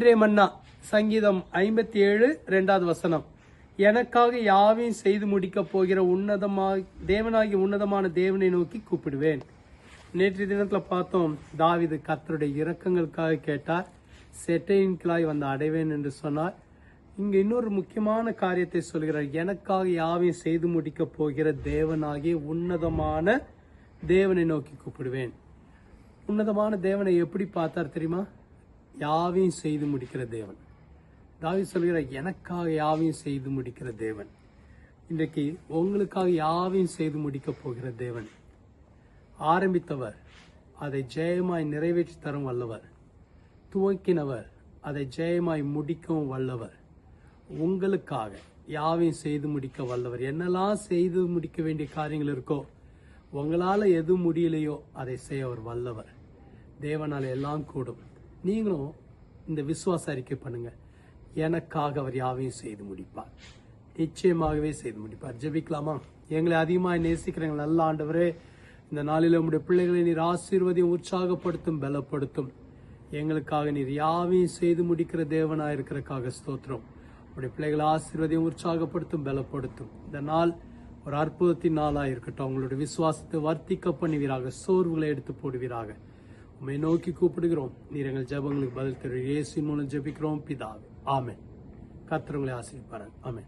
நீரே மன்னா சங்கீதம் ஐம்பத்தி ஏழு ரெண்டாவது வசனம். எனக்காக யாவையும் செய்து முடிக்கப் போகிற உன்னதமாக தேவனாகி உன்னதமான தேவனை நோக்கி கூப்பிடுவேன். நேற்று தினத்தில் பார்த்தோம் தாவிது கத்தருடைய இரக்கங்களுக்காக கேட்டார். செட்டையின் கிளாய் வந்து அடைவேன் என்று சொன்னார். இங்கு இன்னொரு முக்கியமான காரியத்தை சொல்கிறார். எனக்காக யாவையும் செய்து முடிக்கப் போகிற தேவனாகிய உன்னதமான தேவனை நோக்கி கூப்பிடுவேன். உன்னதமான தேவனை எப்படி பார்த்தார் தெரியுமா? யாவையும் செய்து முடிக்கிற தேவன். தாவி சொல்கிற எனக்காக யாவையும் செய்து முடிக்கிற தேவன். இன்றைக்கு உங்களுக்காக யாவையும் செய்து முடிக்கப் போகிற தேவன். ஆரம்பித்தவர் அதை ஜெயமாய் நிறைவேற்றி தரும் வல்லவர். துவக்கினவர் அதை ஜெயமாய் முடிக்கவும் வல்லவர். உங்களுக்காக யாவையும் செய்து முடிக்க வல்லவர். என்னெல்லாம் செய்து முடிக்க வேண்டிய காரியங்கள் இருக்கோ உங்களால் எது முடியலையோ அதை செய்ய அவர் வல்லவர். தேவனால் எல்லாம் கூடும். நீங்களும் இந்த விசுவாச அறிக்கை பண்ணுங்க. எனக்காக அவர் யாவையும் செய்து முடிப்பார். நிச்சயமாகவே செய்து முடிப்பார். ஜெபிக்கலாமா? எங்களை அதிகமாக நேசிக்கிறவங்க நல்ல ஆண்டவரே இந்த நாளில் உங்களுடைய பிள்ளைகளை நீர் ஆசீர்வதியும் உற்சாகப்படுத்தும் பலப்படுத்தும். எங்களுக்காக நீர் யாவையும் செய்து முடிக்கிற தேவனாக இருக்கிறக்காக ஸ்தோத்திரம். உடைய பிள்ளைகளை ஆசீர்வதியும் உற்சாகப்படுத்தும் பலப்படுத்தும். இந்த நாள் ஒரு அற்புதத்தின் நாளாக இருக்கட்டும். அவங்களுடைய விசுவாசத்தை வர்த்திக்க பண்ணுவீராக சோர்வுகளை எடுத்து போடுவீராக. உண்மை நோக்கி கூப்பிடுகிறோம். நீர் எங்கள் ஜபங்களுக்கு பதில் தரு இயேசுவின் மூலம் ஜபிக்கிறோம். பிதாவே ஆமே கத்திரங்களை உங்களை ஆமே